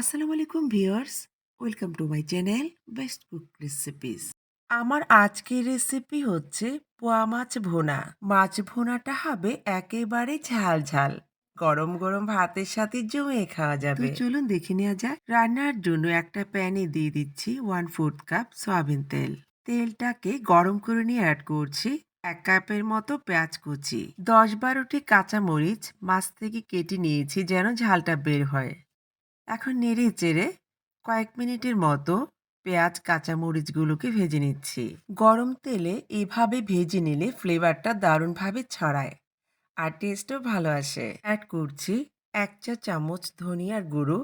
আসসালামু আলাইকুম viewers welcome to my channel best cook recipes. আমার আজকের রেসিপি হচ্ছে পোয়া মাছ ভোনা। মাছ ভোনাটা হবে একেবারে ঝাল ঝাল গরম গরম ভাতের সাথে জমিয়ে খাওয়া যাবে। চলুন দেখে নেওয়া যাক। রান্নার জন্য একটা প্যানে দিয়ে দিচ্ছি ওয়ান ফোর্থ কাপ সয়াবিন তেল। তেলটাকে গরম করে নিয়ে অ্যাড করছি এক কাপের মতো পেঁয়াজ কুচি। দশ বারোটি কাঁচা মরিচ মাছ থেকে কেটে নিয়েছি যেন ঝালটা বের হয়। এখন নেড়ে চেড়ে কয়েক মিনিটের মতো পেঁয়াজ, কাঁচামরিচগুলোকে ভেজে নিচ্ছি। গরম তেলে এভাবে ভেজে নিলে ফ্লেভারটা দারুণভাবে ছড়ায় আর টেস্টও ভালো আসে। অ্যাড করছি এক চা চামচ ধনিয়ার গুঁড়ো,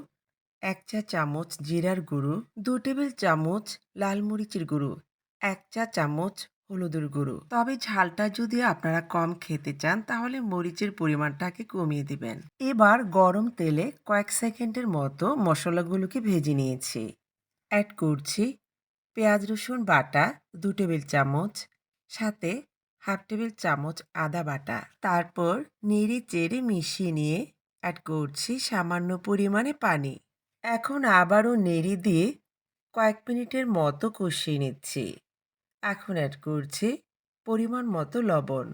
এক চা চামচ জিরার গুঁড়ো, দু টেবিল চামচ লাল মরিচের গুঁড়ো, এক চা চামচ হলুদের গুঁড়ো। তবে ঝালটা যদি আপনারা কম খেতে চান, তাহলে মরিচের পরিমাণটাকে কমিয়ে দিবেন। এবার গরম তেলে কয়েক সেকেন্ডের মতো মশলাগুলোকে ভেজে নিয়েছি। অ্যাড করছি পেঁয়াজ, রসুন বাটা, দু টেবিল চামচ, সাথে হাফ টেবিল চামচ আদা বাটা। তারপর নেড়ে চেড়ে মিশিয়ে নিয়ে অ্যাড করছি সামান্য পরিমাণে পানি। এখন আবারও নেড়ে দিয়ে কয়েক মিনিটের মতো কষিয়ে নিচ্ছি। এখন অ্যাড করছি পরিমাণ মতো লবণ।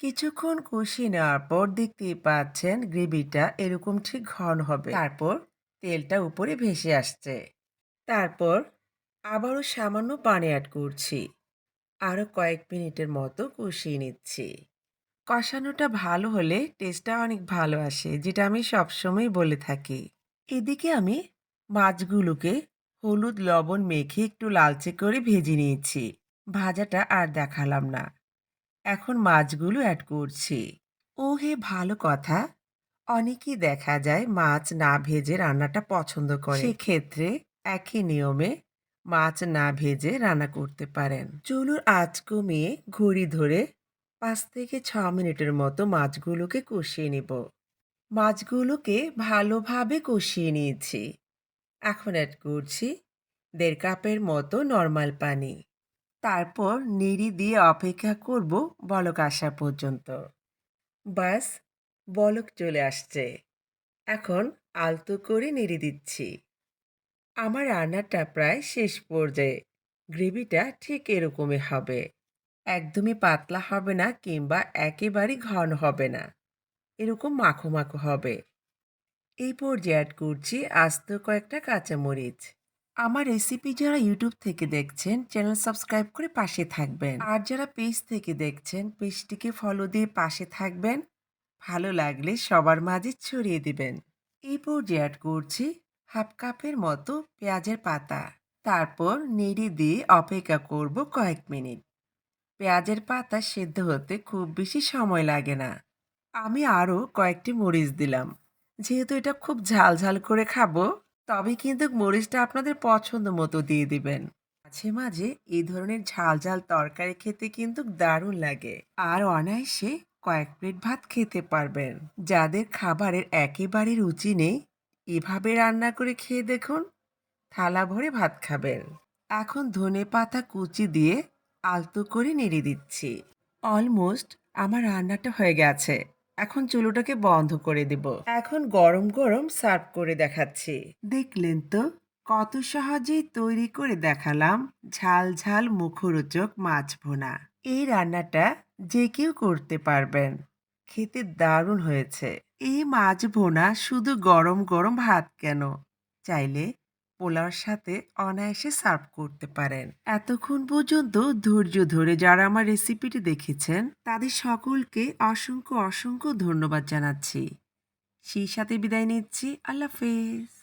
কিছুক্ষণ কষিয়ে নেওয়ার পর দেখতেই পাচ্ছেন গ্রেভিটা এরকম ঠিক ঘন হবে। তারপর তেলটা উপরে ভেসে আসছে। তারপর আবারও সামান্য পানি অ্যাড করছি। আরও কয়েক মিনিটের মতো কষিয়ে নিচ্ছি। কষানোটা ভালো হলে টেস্টটা অনেক ভালো আসে, যেটা আমি সবসময় বলে থাকি। এদিকে আমি মাছগুলোকে হলুদ লবণ মেখে একটু লালচে করে ভেজে নিয়েছি। ভাজাটা আর দেখালাম না। এখন মাছগুলো অ্যাড করছি। ও হে ভালো কথা। অনেকেই দেখা যায় মাছ না ভেজে রান্নাটা পছন্দ করে। সেক্ষেত্রে একই নিয়মে মাছ না ভেজে রান্না করতে পারেন। চুলুর আঁচ কমিয়ে ঘড়ি ধরে পাঁচ থেকে ছ মিনিটের মতো মাছগুলোকে কষিয়ে নিব। মাছগুলোকে ভালোভাবে কষিয়ে নিয়েছি। এখন অ্যাড করছি দেড় কাপের মতো নর্মাল পানি। তারপর নেড়ি দিয়ে অপেক্ষা করব বলক আসা পর্যন্ত। বাস, বলক চলে আসছে। এখন আলতো করে নেড়ে দিচ্ছি। আমার রান্নাটা প্রায় শেষ পর্যায়ে। গ্রেভিটা ঠিক এরকমই হবে। একদমই পাতলা হবে না কিংবা একেবারেই ঘন হবে না। এরকম মাখো মাখো হবে। এই পর্যায়ে অ্যাড করছি আস্ত কয়েকটা কাঁচামরিচ। আমার রেসিপি যারা ইউটিউব থেকে দেখছেন চ্যানেল সাবস্ক্রাইব করে পাশে থাকবেন। আর যারা পেজ থেকে দেখছেন পেজটিকে ফলো দিয়ে পাশে থাকবেন। ভালো লাগলে সবার মাঝে ছড়িয়ে দিবেন। এই পর্যায়ে অ্যাড করছি হাফ কাপের মতো পেঁয়াজের পাতা। তারপর নেড়ে দিয়ে অপেক্ষা করব কয়েক মিনিট। পেঁয়াজের পাতা সেদ্ধ হতে খুব বেশি সময় লাগে না। আমি আরও কয়েকটি মরিচ দিলাম। যেহেতু এটা খুব ঝাল ঝাল করে খাব তবে কিন্তু মরিচটা আপনাদের পছন্দ মতো দিয়ে দিবেন। মাঝে মাঝে এই ধরনের ঝাল ঝাল তরকারি খেতে কিন্তু দারুণ লাগে। আর অনায়াসে কয়েক প্লেট ভাত খেতে পারবেন। যাদের খাবারের একেবারে রুচি নেই, এভাবে রান্না করে খেয়ে দেখুন, থালা ভরে ভাত খাবেন। এখন ধনে পাতা কুচি দিয়ে আলতো করে নেড়ে দিচ্ছি। অলমোস্ট আমার রান্নাটা হয়ে গেছে। এখন চুলোটাকে বন্ধ করে দেব। এখন গরম গরম সার্ভ করে দেখাচ্ছি। দেখলেন তো, কত সহজেই তৈরি করে দেখালাম ঝাল ঝাল মুখরোচক মাছ ভোনা। এই রান্নাটা যে কেউ করতে পারবেন। খেতে দারুণ হয়েছে। এই মাছ ভোনা শুধু গরম গরম ভাত কেন? চাইলে পোলাওর সাথে অনায়াসে সার্ভ করতে পারেন। এতক্ষণ পর্যন্ত ধৈর্য ধরে যারা আমার রেসিপিটি দেখেছেন, তাদের সকলকে অসংখ্য অসংখ্য ধন্যবাদ জানাচ্ছি। সেই সাথে বিদায় নিচ্ছি। আল্লাহ হাফেজ।